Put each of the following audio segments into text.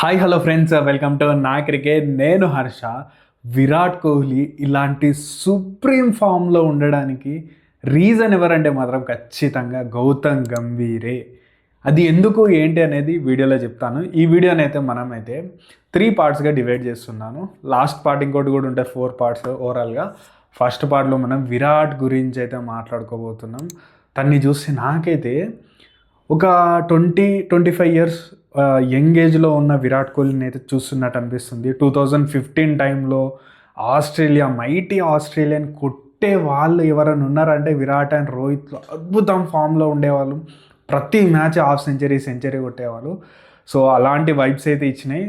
Hi hello friends welcome to నా cricket నేను హర్ష. విరాట్ కోహ్లీ ఇలాంటి సుప్రీం ఫామ్లో ఉండడానికి రీజన్ ఎవరంటే మాత్రం ఖచ్చితంగా గౌతమ్ గంభీరే. అది ఎందుకు ఏంటి అనేది వీడియోలో చెప్తాను. ఈ వీడియోని అయితే మనం అయితే త్రీ పార్ట్స్గా డివైడ్ చేస్తున్నాను. లాస్ట్ పార్ట్ ఇంకోటి కూడా ఉంటాయి ఫోర్ పార్ట్స్ ఓవరాల్గా ఫస్ట్ పార్ట్లో మనం విరాట్ గురించి అయితే మాట్లాడుకోబోతున్నాం. తన్ని చూసి నాకైతే ఒక twenty twenty five years young ఏజ్లో ఉన్న విరాట్ కోహ్లీని అయితే చూస్తున్నట్టు అనిపిస్తుంది. టూ థౌజండ్ ఫిఫ్టీన్ టైంలో ఆస్ట్రేలియా మైటీ ఆస్ట్రేలియన్ కొట్టే వాళ్ళు ఎవరైనా ఉన్నారంటే విరాట్ అండ్ రోహిత్ అద్భుతం ఫామ్లో ఉండేవాళ్ళు. ప్రతి మ్యాచ్ హాఫ్ సెంచరీ సెంచరీ కొట్టేవాళ్ళు. సో అలాంటి వైబ్స్ అయితే ఇచ్చినాయి.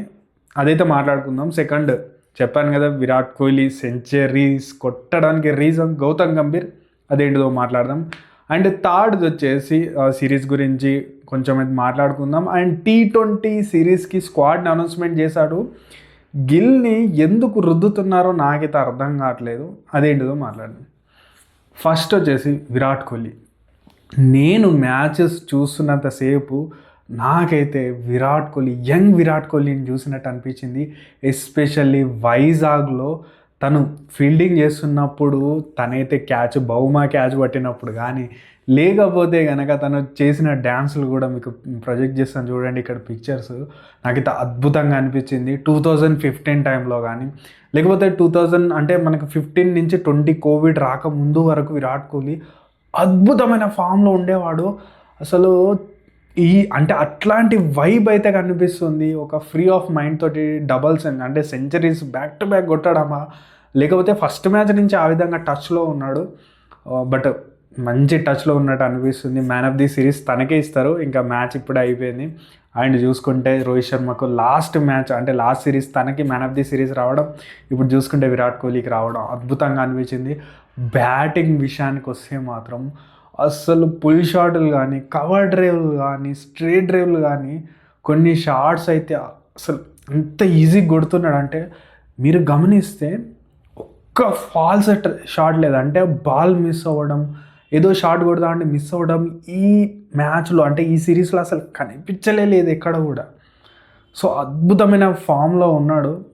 అదైతే మాట్లాడుకుందాం. సెకండ్ చెప్పాను కదా విరాట్ కోహ్లీ సెంచరీస్ కొట్టడానికి రీజన్ గౌతమ్ గంభీర్ అదేంటిదో మాట్లాడదాం. అండ్ థర్డ్ వచ్చేసి సిరీస్ గురించి కొంచెం అయితే మాట్లాడుకుందాం. అండ్ టీ ట్వంటీ సిరీస్కి స్క్వాడ్ని అనౌన్స్మెంట్ చేశాడు. గిల్ని ఎందుకు రుద్దుతున్నారో నాకైతే అర్థం కావట్లేదు. అదేంటిదో మాట్లాడదాం ఫస్ట్ వచ్చేసి విరాట్ కోహ్లీ. నేను మ్యాచెస్ చూస్తున్నంతసేపు నాకైతే విరాట్ కోహ్లీ యంగ్ విరాట్ కోహ్లీని చూసినట్టు అనిపించింది. ఎస్పెషల్లీ వైజాగ్లో తను ఫీల్డింగ్ చేస్తున్నప్పుడు తనైతే క్యాచ్ బహుమా క్యాచ్ పట్టినప్పుడు కానీ లేకపోతే కనుక తను చేసిన డ్యాన్సులు కూడా మీకు ప్రొజెక్ట్ చేస్తాను చూడండి ఇక్కడ పిక్చర్స్ నాకైతే అద్భుతంగా అనిపించింది. టూ థౌజండ్ ఫిఫ్టీన్ టైంలో కానీ లేకపోతే టూ థౌజండ్ అంటే మనకు ఫిఫ్టీన్ నుంచి ట్వంటీ కోవిడ్ రాకముందు వరకు విరాట్ కోహ్లీ అద్భుతమైన ఫామ్లో ఉండేవాడు. అసలు ఈ అంటే అట్లాంటి వైబ్ అయితే కనిపిస్తుంది. ఒక ఫ్రీ ఆఫ్ మైండ్ తోటి డబల్స్ అంటే సెంచరీస్ బ్యాక్ టు బ్యాక్ కొట్టడమా? లేకపోతే ఫస్ట్ మ్యాచ్ నుంచి ఆ విధంగా టచ్లో ఉన్నాడు. బట్ మంచి టచ్లో ఉన్నట్టు అనిపిస్తుంది. మ్యాన్ ఆఫ్ ది సిరీస్ తనకే ఇస్తారు. ఇంకా మ్యాచ్ ఇప్పుడే అయిపోయింది. అండ్ చూసుకుంటే రోహిత్ శర్మకు లాస్ట్ మ్యాచ్ అంటే లాస్ట్ సిరీస్ తనకి మ్యాన్ ఆఫ్ ది సిరీస్ రావడం ఇప్పుడు చూసుకుంటే విరాట్ కోహ్లీకి రావడం అద్భుతంగా అనిపించింది. బ్యాటింగ్ విషయానికి వస్తే మాత్రం అస్సలు పుల్ షాట్లు కానీ కవర్ డ్రైవ్లు కానీ స్ట్రేట్ డ్రైవ్లు కానీ కొన్ని షార్ట్స్ అయితే అసలు ఎంత ఈజీగా కొడుతున్నాడు అంటే మీరు గమనిస్తే ఒక్క ఫాల్స్ షాట్ అంటే బాల్ మిస్ అవ్వడం ఏదో షాట్ కొడదా అంటే మిస్ అవ్వడం ఈ మ్యాచ్లో అంటే ఈ సిరీస్లో అసలు కనిపించలే లేదు ఎక్కడ కూడా. సో అద్భుతమైన ఫామ్లో ఉన్నాడు.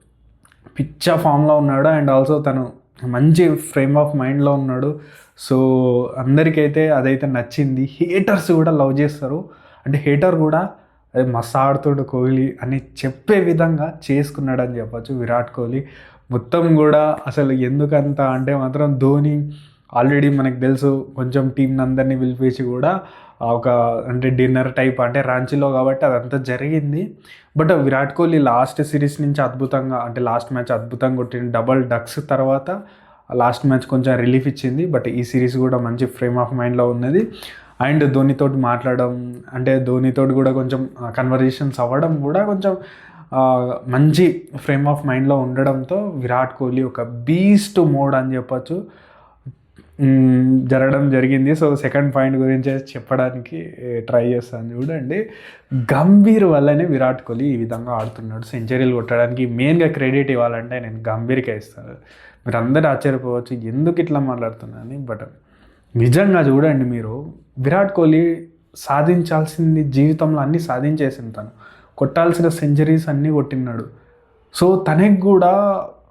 పిచ్చ ఫామ్లో ఉన్నాడు అండ్ ఆల్సో తను మంచి ఫ్రేమ్ ఆఫ్ మైండ్లో ఉన్నాడు. సో అందరికైతే అదైతే నచ్చింది. హేటర్స్ కూడా లవ్ చేస్తారు. అంటే హేటర్ కూడా అదే మస్తు ఆడుతుడు కోహ్లీ అని చెప్పే విధంగా చేసుకున్నాడు అని చెప్పొచ్చు విరాట్ కోహ్లీ. మొత్తం కూడా అసలు ఎందుకంత అంటే మాత్రం ధోని ఆల్రెడీ మనకు తెలుసు కొంచెం టీం అందరినీ పిలిపించి కూడా ఒక అంటే డిన్నర్ టైప్ అంటే రాంచీలో కాబట్టి అదంతా జరిగింది. But Virat Kohli last series నుంచి అద్భుతంగా అంటే లాస్ట్ మ్యాచ్ అద్భుతంగా కొట్టింది డబల్ డక్స్ తర్వాత లాస్ట్ మ్యాచ్ కొంచెం రిలీఫ్ ఇచ్చింది. బట్ ఈ సిరీస్ కూడా మంచి ఫ్రేమ్ ఆఫ్ మైండ్లో ఉన్నది. అండ్ ధోనితోటి మాట్లాడడం అంటే ధోనితోటి కూడా కొంచెం కన్వర్జేషన్స్ అవ్వడం కూడా కొంచెం మంచి ఫ్రేమ్ ఆఫ్ మైండ్లో ఉండడంతో విరాట్ కోహ్లీ ఒక బీస్ట్ మోడ్ అని చెప్పచ్చు. జరగడం జరిగింది. సో సెకండ్ పాయింట్ గురించి చెప్పడానికి ట్రై చేస్తాను చూడండి. గంభీర్ వల్లనే విరాట్ కోహ్లీ ఈ విధంగా ఆడుతున్నాడు. సెంచరీలు కొట్టడానికి మెయిన్గా క్రెడిట్ ఇవ్వాలంటే నేను గంభీర్కే ఇస్తాను. మీరు అందరూ ఆశ్చర్యపోవచ్చు ఎందుకు ఇట్లా మాట్లాడుతున్నాను బట్ నిజంగా చూడండి మీరు విరాట్ కోహ్లీ సాధించాల్సింది జీవితంలో అన్నీ సాధించేసింది తను. కొట్టాల్సిన సెంచరీస్ అన్నీ కొట్టినాడు సో తనకి కూడా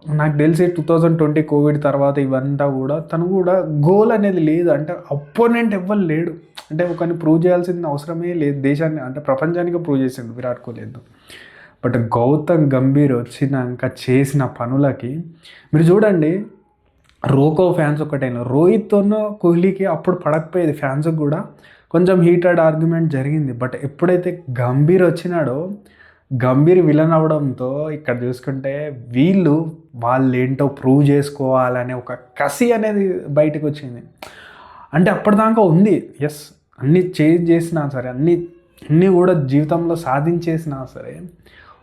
నాకు తెలిసి టూ థౌజండ్ ట్వంటీ కోవిడ్ తర్వాత ఇవంతా కూడా తను కూడా గోల్ అనేది లేదు. అంటే అపోనెంట్ ఎవ్వరు లేడు. అంటే ఒకరిని ప్రూవ్ చేయాల్సిన అవసరమే లేదు. దేశాన్ని అంటే ప్రపంచానికి ప్రూవ్ చేసిండు విరాట్ కోహ్లీ ఎందుకు బట్ గౌతమ్ గంభీర్ వచ్చినాక చేసిన పనులకి మీరు చూడండి రోకో ఫ్యాన్స్ ఒకటైన. రోహిత్తోనో కోహ్లీకి అప్పుడు పడకపోయేది ఫ్యాన్స్కి కూడా. కొంచెం హీటెడ్ ఆర్గ్యుమెంట్ జరిగింది. బట్ ఎప్పుడైతే గంభీర్ వచ్చినాడో గంభీర్ విలన్ అవడంతో ఇక్కడ చూసుకుంటే వీళ్ళు వాళ్ళు ఏంటో ప్రూవ్ చేసుకోవాలనే ఒక కసి అనేది బయటకు వచ్చింది. అంటే అప్పటిదాకా ఉంది. ఎస్ అన్నీ చేంజ్ చేసినా సరే అన్నీ అన్నీ కూడా జీవితంలో సాధించేసినా సరే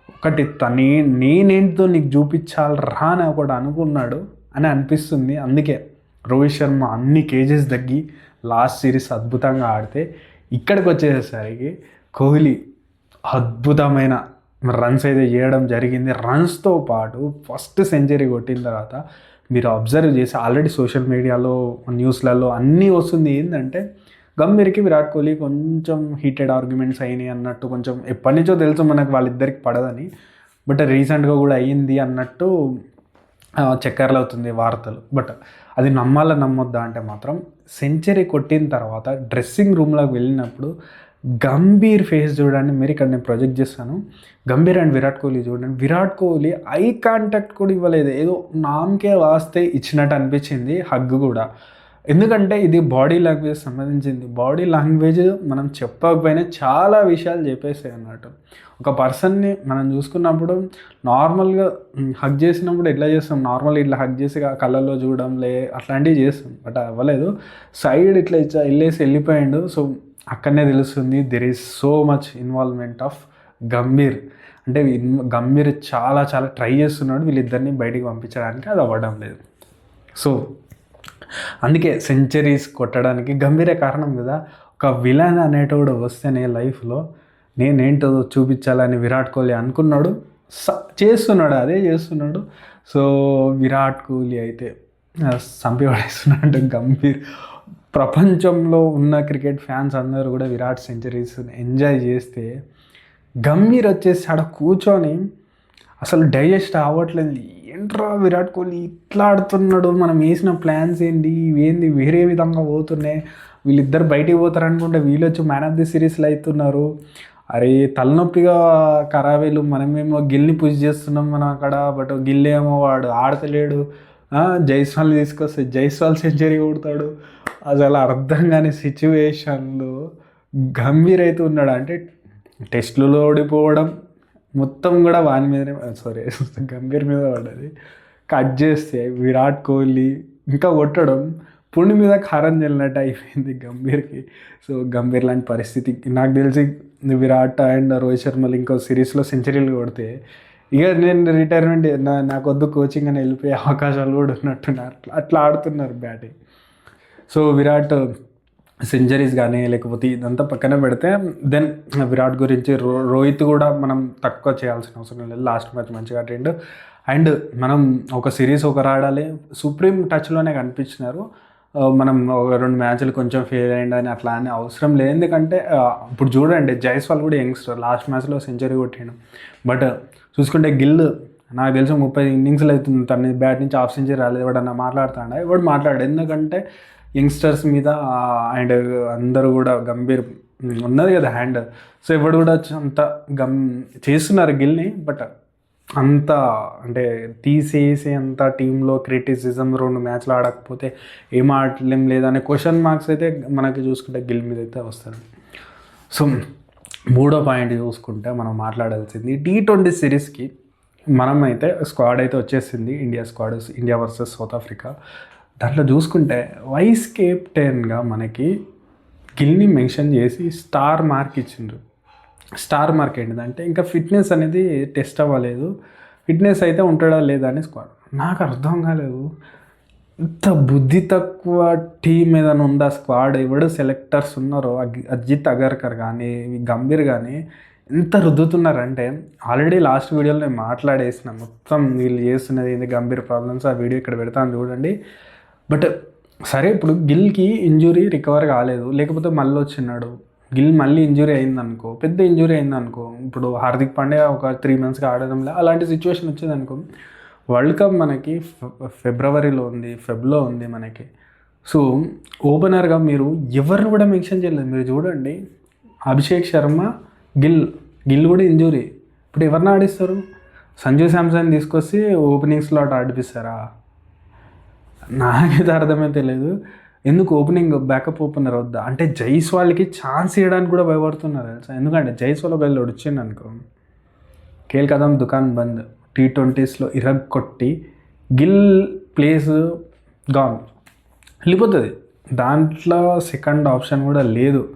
ఒకటి తనే నేనేంటో నీకు చూపించాలి రా అని ఒకటి అనుకున్నాడు అని అనిపిస్తుంది. అందుకే రోహిత్ శర్మ అన్ని కేజెస్ తగ్గి లాస్ట్ సిరీస్ అద్భుతంగా ఆడితే ఇక్కడికి వచ్చేసరికి కోహ్లీ అద్భుతమైన రన్స్ అయితే చేయడం జరిగింది. రన్స్తో పాటు ఫస్ట్ సెంచరీ కొట్టిన తర్వాత మీరు అబ్జర్వ్ చేసి ఆల్రెడీ సోషల్ మీడియాలో న్యూస్లలో అన్నీ వస్తుంది. ఏంటంటే గంభీర్కి విరాట్ కోహ్లీ కొంచెం హీటెడ్ ఆర్గ్యుమెంట్స్ అయినాయి అన్నట్టు కొంచెం ఎప్పటి నుంచో తెలుసు మనకు వాళ్ళిద్దరికి పడదని. బట్ రీసెంట్గా కూడా అయ్యింది అన్నట్టు ఆ, చక్కర్లు అవుతుంది వార్తలు. బట్ అది నమ్మాలా నమ్మొద్దా అంటే మాత్రం సెంచరీ కొట్టిన తర్వాత డ్రెస్సింగ్ రూమ్లోకి వెళ్ళినప్పుడు గంభీర్ ఫేస్ చూడండి మీరు ఇక్కడ నేను ప్రొజెక్ట్ చేస్తాను. గంభీర్ అండ్ విరాట్ కోహ్లీ చూడండి. విరాట్ కోహ్లీ ఐ కాంటాక్ట్ కూడా ఇవ్వలేదు. ఏదో నామకే వాస్తే ఇచ్చినట్టు అనిపించింది హగ్ కూడా. ఎందుకంటే ఇది బాడీ లాంగ్వేజ్ సంబంధించింది. బాడీ లాంగ్వేజ్ మనం చెప్పకపోయినా చాలా విషయాలు చెప్పేస్తాయి అన్నట్టు. ఒక పర్సన్ని మనం చూసుకున్నప్పుడు నార్మల్గా హగ్ చేసినప్పుడు ఎట్లా చేస్తాం? నార్మల్ ఇట్లా హగ్ చేసి ఆ కళ్ళల్లో చూడడం లే అట్లాంటివి చేస్తాం. బట్ అవ్వలేదు. సైడ్ ఇట్లా ఇచ్చా వెళ్ళేసి వెళ్ళిపోయాడు. సో అక్కడనే తెలుస్తుంది there is so much involvement of Gambhir అంటే గంభీర్ చాలా చాలా ట్రై చేస్తున్నాడు వీళ్ళిద్దరిని బయటికి పంపించడానికి అది అవ్వడం లేదు. సో అందుకే సెంచరీస్ కొట్టడానికి గంభీరే కారణం కదా. ఒక విలన్ అనేటోడు వస్తేనే లైఫ్లో నేనేంటో చూపించాలని విరాట్ కోహ్లీ అనుకున్నాడు స- చేస్తున్నాడు అదే చేస్తున్నాడు. సో విరాట్ కోహ్లీ అయితే ఆ, చంపి పడేస్తున్నాడు గంభీర్ ప్రపంచంలో ఉన్న క్రికెట్ ఫ్యాన్స్ అందరూ కూడా విరాట్ సెంచరీస్ ఎంజాయ్ చేస్తే గంభీర్ వచ్చేసి ఆడ కూర్చొని అసలు డైజెస్ట్ అవ్వట్లేదు. ఏంట్రా విరాట్ కోహ్లీ ఇట్లా ఆడుతున్నాడు? మనం వేసిన ప్లాన్స్ ఏంటి? ఇవేంది? వేరే విధంగా పోతున్నాయి. వీళ్ళిద్దరు బయటికి పోతారు అనుకుంటే వీళ్ళు వచ్చి మ్యాన్ ఆఫ్ ది సిరీస్లో అవుతున్నారు. అరే తలనొప్పిగా ఖరాబేలు మనమేమో గిల్ని పుష్ చేస్తున్నాం మనం అక్కడ బట్ గిల్ ఏమో వాడు ఆడతలేడు. జైస్వాల్ తీసుకొస్తే జైస్వాల్ సెంచరీ కొడతాడు. అసలు అర్థం కాని సిచ్యువేషన్లో గంభీర్ అయితే ఉన్నాడు? అంటే టెస్టులలో ఓడిపోవడం మొత్తం కూడా వాని మీదనే సారీ గంభీర్ మీద పడ్డది. కట్ చేస్తే విరాట్ కోహ్లీ ఇంకా కొట్టడం పుండి మీద కారం చల్లినట్టు అయిపోయింది గంభీర్కి. సో గంభీర్ లాంటి పరిస్థితి. నాకు తెలిసి విరాట్ అండ్ రోహిత్ శర్మలు ఇంకో సిరీస్లో సెంచరీలు కొడితే ఇక నేను రిటైర్మెంట్ నా నాకు వద్దు కోచింగ్ అని వెళ్ళిపోయే అవకాశాలు కూడా ఉన్నట్టున్నారు. అట్లా అట్లా ఆడుతున్నారు బ్యాటింగ్ సో విరాట్ సెంచరీస్ కానీ లేకపోతే ఇదంతా పక్కన పెడితే దెన్ విరాట్ గురించి రో రోహిత్ కూడా మనం తక్కువ చేయాల్సిన అవసరం లేదు. లాస్ట్ మ్యాచ్ మంచిగా ఆడిండు. అండ్ మనం ఒక సిరీస్ ఒకరు ఆడాలి. సుప్రీం టచ్లోనే కనిపించినారు. Uh, మనం ఒక రెండు మ్యాచ్లు కొంచెం ఫెయిల్ అయ్యింది అని అట్లా అని అవసరం లేదు. ఎందుకంటే uh, ఇప్పుడు చూడండి జైస్వాల్ కూడా యంగ్స్టర్. లాస్ట్ మ్యాచ్లో సెంచరీ కొట్టిండు. బట్ చూసుకుంటే గిల్ నాకు తెలిసి ముప్పై ఇన్నింగ్స్లు అవుతుంది. తన బ్యాట్ నుంచి ఆఫ్ సెంచరీ రాలేదు. ఎవడన్నా మాట్లాడుతాడా? ఎవడు మాట్లాడాడు. ఎందుకంటే యంగ్స్టర్స్ మీద అండ్ అందరూ కూడా గంభీర్ ఉన్నది కదా హ్యాండ్. సో ఎవడు కూడా అంత గమ్ చేస్తున్నారు గిల్ని బట్ అంత అంటే తీసేసి అంత టీంలో క్రిటిసిజం రెండు మ్యాచ్లు ఆడకపోతే ఏం ఆడలేం లేదనే క్వశ్చన్ మార్క్స్ అయితే మనకి చూసుకుంటే గిల్ మీద అయితే వస్తుంది సో మూడో పాయింట్ చూసుకుంటే మనం మాట్లాడాల్సింది టీ ట్వంటీ సిరీస్కి మనం అయితే స్క్వాడ్ అయితే వచ్చేసింది. India squad India versus South Africa. దాంట్లో చూసుకుంటే వైస్ కెప్టెన్గా మనకి గిల్ని మెన్షన్ చేసి స్టార్ మార్క్ ఇచ్చిండ్రు. స్టార్ మార్క్ ఏంటిదంటే ఇంకా ఫిట్నెస్ అనేది టెస్ట్ అవ్వలేదు. ఫిట్నెస్ అయితే ఉంటాడా లేదా అని స్క్వాడ్. నాకు అర్థం కాలేదు. ఇంత బుద్ధి తక్కువ టీం ఏదైనా ఉందా? స్క్వాడ్ ఎవడు సెలెక్టర్స్ ఉన్నారో? అజిత్ అగర్కర్ కానీ గంభీర్ కానీ ఎంత రుద్దుతున్నారంటే ఆల్రెడీ లాస్ట్ వీడియోలో నేను మాట్లాడేసిన మొత్తం వీళ్ళు చేస్తున్నది ఏంది గంభీర్ ప్రాబ్లమ్స్ ఆ వీడియో ఇక్కడ పెడతాను చూడండి. బట్ సరే ఇప్పుడు గిల్కి ఇంజురీ రికవర్ కాలేదు. లేకపోతే మళ్ళీ వచ్చినాడు గిల్ మళ్ళీ ఇంజురీ అయిందనుకో పెద్ద ఇంజురీ అయిందనుకో ఇప్పుడు హార్దిక్ పాండ్యా ఒక త్రీ మంత్స్గా ఆడడంలో అలాంటి సిచ్యువేషన్ వచ్చిందనుకో వరల్డ్ కప్ మనకి ఫె- ఫిబ్రవరిలో ఉంది ఫెబ్లో ఉంది మనకి. సో ఓపెనర్గా మీరు ఎవరిని కూడా మెన్షన్ చేయలేదు. మీరు చూడండి అభిషేక్ శర్మ గిల్ గిల్ కూడా ఇంజురీ. ఇప్పుడు ఎవరిని ఆడిస్తారు? సంజు శాంసన్ తీసుకొచ్చి ఓపెనింగ్ స్లాట్ ఆడిపిస్తారా? నాకైతే అర్థమే తెలియదు. ఎందుకు ఓపెనింగ్ బ్యాకప్ ఓపెనర్ వద్దా? అంటే జైస్వాల్కి ఛాన్స్ ఇవ్వడానికి కూడా భయపడుతున్నారు తెలుసా? ఎందుకంటే జైస్వాల్ ఒకవేళ వచ్చింది అనుకో. కేల్ కదం దుకాన్ బంద్. టీ ట్వంటీస్లో ఇరగ్ కొట్టి గిల్ ప్లేస్ గాన్. వెళ్ళిపోతుంది. దాంట్లో సెకండ్ ఆప్షన్ కూడా లేదు.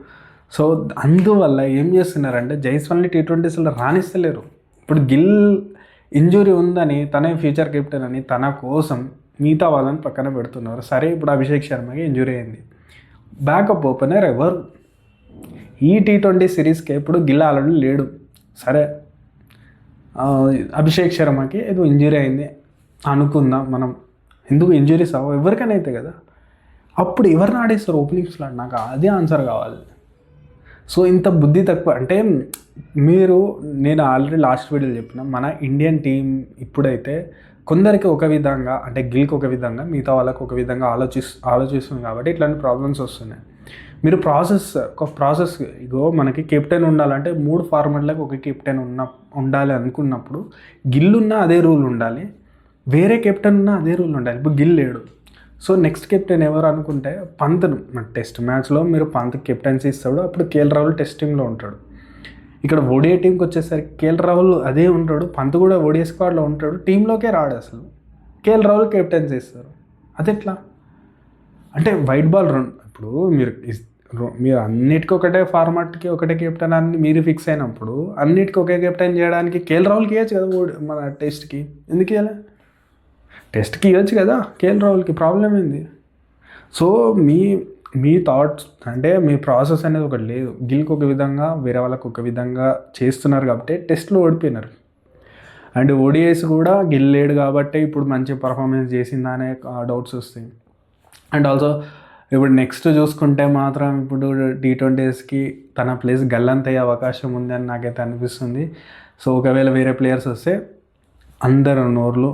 సో అందువల్ల ఏం చేస్తున్నారంటే జైస్వాల్ని టీ ట్వంటీస్లో రాణిస్తలేరు. ఇప్పుడు గిల్ ఇంజురీ ఉందని తనే ఫ్యూచర్ కెప్టెన్ అని తన కోసం మిగతా వాళ్ళని పక్కన పెడుతున్నారు. సరే ఇప్పుడు అభిషేక్ శర్మకి ఇంజురీ అయింది. బ్యాకప్ ఓపెనర్ ఎవరు? ఈ టీ ట్వంటీ సిరీస్కి ఎప్పుడు గిల్ ఆల్రెడీ లేడు. సరే అభిషేక్ శర్మకి ఏదో ఇంజురీ అయింది. అనుకుందాం మనం. ఎందుకు ఇంజురీస్ అవ్వ? ఎవరికైనా అయితే కదా. అప్పుడు ఎవరిని ఆడేస్తారు ఓపెనింగ్ స్లాట్ నాకు అదే ఆన్సర్ కావాలి. సో ఇంత బుద్ధి తక్కువ. అంటే మీరు నేను ఆల్రెడీ లాస్ట్ వీడియోలో చెప్పిన మన ఇండియన్ టీం ఇప్పుడైతే కొందరికి ఒక విధంగా అంటే గిల్కి ఒక విధంగా మిగతా వాళ్ళకి ఒక విధంగా ఆలోచిస్ ఆలోచిస్తుంది కాబట్టి ఇట్లాంటి ప్రాబ్లమ్స్ వస్తున్నాయి. మీరు ప్రాసెస్ ఒక ప్రాసెస్ ఇగో మనకి కెప్టెన్ ఉండాలంటే మూడు ఫార్మాట్లకు ఒక కెప్టెన్ ఉన్న ఉండాలి అనుకున్నప్పుడు గిల్ ఉన్న అదే రూల్ ఉండాలి. వేరే కెప్టెన్ ఉన్న అదే రూల్ ఉండాలి. ఇప్పుడు గిల్ లేడు. సో నెక్స్ట్ కెప్టెన్ ఎవరు అనుకుంటే పంత్ను మన టెస్ట్ మ్యాచ్లో మీరు పంత్ కెప్టెన్సీ ఇస్తాడు. అప్పుడు కేఎల్ రాహుల్ టెస్టింగ్లో ఉంటాడు. ఇక్కడ ఓడిఐ టీంకి వచ్చేసరికి కేఎల్ రాహుల్ అదే ఉంటాడు. పంత్ కూడా ఓడిఐ స్క్వాడ్లో ఉంటాడు. టీంలోకే రాడు అసలు. కేఎల్ రాహుల్ కెప్టెన్సీ ఇస్తారు. అదెట్లా? అంటే వైట్ బాల్ రన్. ఇప్పుడు మీరు మీరు అన్నిటికీ ఒకటే ఫార్మాట్కి ఒకటే కెప్టెన్ అని మీరు ఫిక్స్ అయినప్పుడు అన్నిటికీ ఒకే కెప్టెన్ చేయడానికి కేఎల్ రాహుల్కి ఇవ్వచ్చు కదా ఓడి- మన టెస్ట్కి. ఎందుకు ఇవ్వాలి టెస్ట్కి ఇవ్వచ్చు కదా కేఎల్ రాహుల్కి ప్రాబ్లం ఏంది? సో మీ మీ థాట్స్ అంటే మీ ప్రాసెస్ అనేది ఒకటి లేదు. గిల్కి ఒక విధంగా వేరే వాళ్ళకి ఒక విధంగా చేస్తున్నారు కాబట్టి టెస్ట్లో ఓడిపోయినారు. అండ్ ఓడిఐస్ కూడా గిల్ లేడు కాబట్టి ఇప్పుడు మంచి పర్ఫార్మెన్స్ చేసిందా అనే డౌట్స్ వస్తాయి. అండ్ ఆల్సో ఇప్పుడు నెక్స్ట్ చూసుకుంటే మాత్రం ఇప్పుడు టీ ట్వంటీస్కి తన ప్లేస్ గల్లంత అయ్యే అవకాశం ఉంది అని నాకైతే అనిపిస్తుంది. సో ఒకవేళ వేరే ప్లేయర్స్ వస్తే అందరు నోర్లు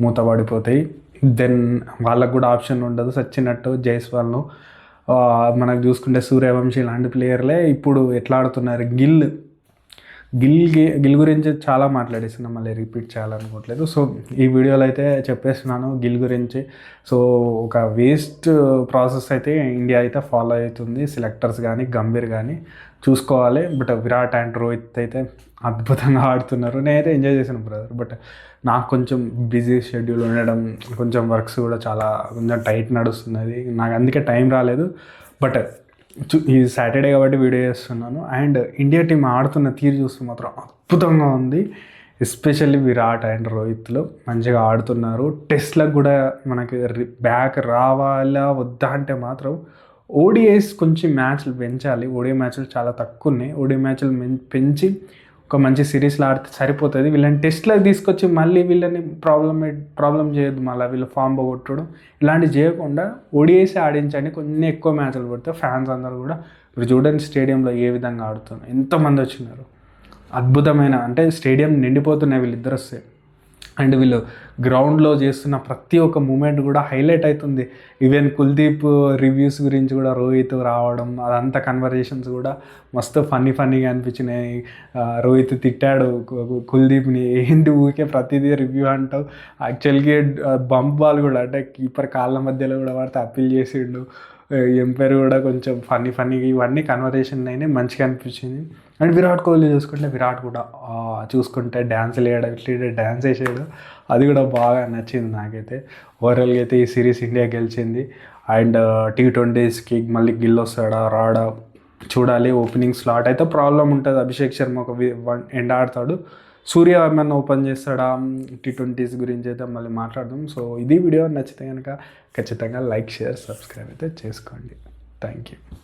మూతపడిపోతాయి. దెన్ వాళ్ళకు కూడా ఆప్షన్ ఉండదు. సచ్చినట్టు జైస్వాల్ను మనకు చూసుకుంటే సూర్యవంశీ లాంటి ప్లేయర్లే ఇప్పుడు ఎట్లా ఆడుతున్నారు? గిల్ గిల్ గి- గిల్ గురించి చాలా మాట్లాడేస్తున్నాం మళ్ళీ రిపీట్ చేయాలనుకోవట్లేదు. సో ఈ వీడియోలో అయితే చెప్పేస్తున్నాను గిల్ గురించి. సో ఒక వేస్ట్ ప్రాసెస్ అయితే ఇండియా అయితే ఫాలో అవుతుంది. సెలెక్టర్స్ కానీ గంభీర్ కానీ చూసుకోవాలి. బట్ విరాట్ అండ్ రోహిత్ అయితే అద్భుతంగా ఆడుతున్నారు. నేనైతే ఎంజాయ్ చేశాను బ్రదర్. బట్ నాకు కొంచెం బిజీ షెడ్యూల్ ఉండడం కొంచెం వర్క్స్ కూడా చాలా కొంచెం టైట్ నడుస్తున్నది. నాకు అందుకే టైం రాలేదు. బట్ ఈ సాటర్డే కాబట్టి వీడియో చేస్తున్నాను. అండ్ ఇండియా టీం ఆడుతున్న తీరు చూస్తే మాత్రం అద్భుతంగా ఉంది. ఎస్పెషల్లీ విరాట్ అండ్ రోహిత్లు మంచిగా ఆడుతున్నారు. టెస్ట్లకు కూడా మనకి బ్యాక్ రావాలా వద్దా అంటే మాత్రం ఓడిఐస్ కొంచెం మ్యాచ్లు పెంచాలి. ఓడిఐ మ్యాచ్లు చాలా తక్కువ ఉన్నాయి. ఓడిఐ మ్యాచ్లు పెంచి ఒక మంచి సిరీస్లో ఆడితే సరిపోతుంది. వీళ్ళని టెస్ట్లకు తీసుకొచ్చి మళ్ళీ వీళ్ళని ప్రాబ్లం ప్రాబ్లం చేయొద్దు మళ్ళీ వీళ్ళు ఫామ్ పోగొట్టడం. ఇలాంటివి చేయకుండా ఒడియేసి ఆడించండి. కొన్ని ఎక్కువ మ్యాచ్లు పడితే ఫ్యాన్స్ అందరూ కూడా ఇప్పుడు చూడండి స్టేడియంలో ఏ విధంగా ఆడుతున్నారు? ఎంతమంది వచ్చినారు? అద్భుతమైన అంటే స్టేడియం నిండిపోతున్నాయి వీళ్ళిద్దరు వస్తే అండ్ వీళ్ళు గ్రౌండ్లో చేస్తున్న ప్రతి ఒక్క మూమెంట్ కూడా హైలైట్ అవుతుంది ఈవెన్ కుల్దీప్ రివ్యూస్ గురించి కూడా రోహిత్ రావడం అదంతా కన్వర్జేషన్స్ కూడా మస్తు ఫన్నీ ఫన్నీగా అనిపించినాయి. రోహిత్ తిట్టాడు కుల్దీప్ని ఏంటి ఊరికే ప్రతిదీ రివ్యూ అంటావు? యాక్చువల్గా బంప్ బాల్ కూడా అంటే కీపర్ కాళ్ళ మధ్యలో కూడా పడితే అప్పీల్ చేసిండు. ఎంపైర్ కూడా కొంచెం ఫన్నీ ఫన్నీగా ఇవన్నీ కన్వర్జేషన్ అయినాయి మంచిగా అనిపించింది. అండ్ విరాట్ కోహ్లీ చూసుకుంటే విరాట్ కూడా చూసుకుంటే డ్యాన్స్ వేయడం ఇట్లా డ్యాన్స్ వేసాడు. అది కూడా బాగా నచ్చింది నాకైతే. ఓవరాల్గా అయితే ఈ సిరీస్ ఇండియా గెలిచింది. అండ్ టీ ట్వంటీస్కి మళ్ళీ గిల్ వస్తాడా రాడా? చూడాలి ఓపెనింగ్ స్లాట్ అయితే ప్రాబ్లం ఉంటుంది. అభిషేక్ శర్మ ఒక వి- వన్ ఎండ్ ఆడతాడు. సూర్య ఏమన్నా ఓపెన్ చేస్తాడా? టీ ట్వంటీస్ గురించి అయితే మళ్ళీ మాట్లాడదాం. సో ఇది వీడియో. నచ్చితే కనుక ఖచ్చితంగా లైక్ షేర్ సబ్స్క్రైబ్ అయితే చేసుకోండి. Thank you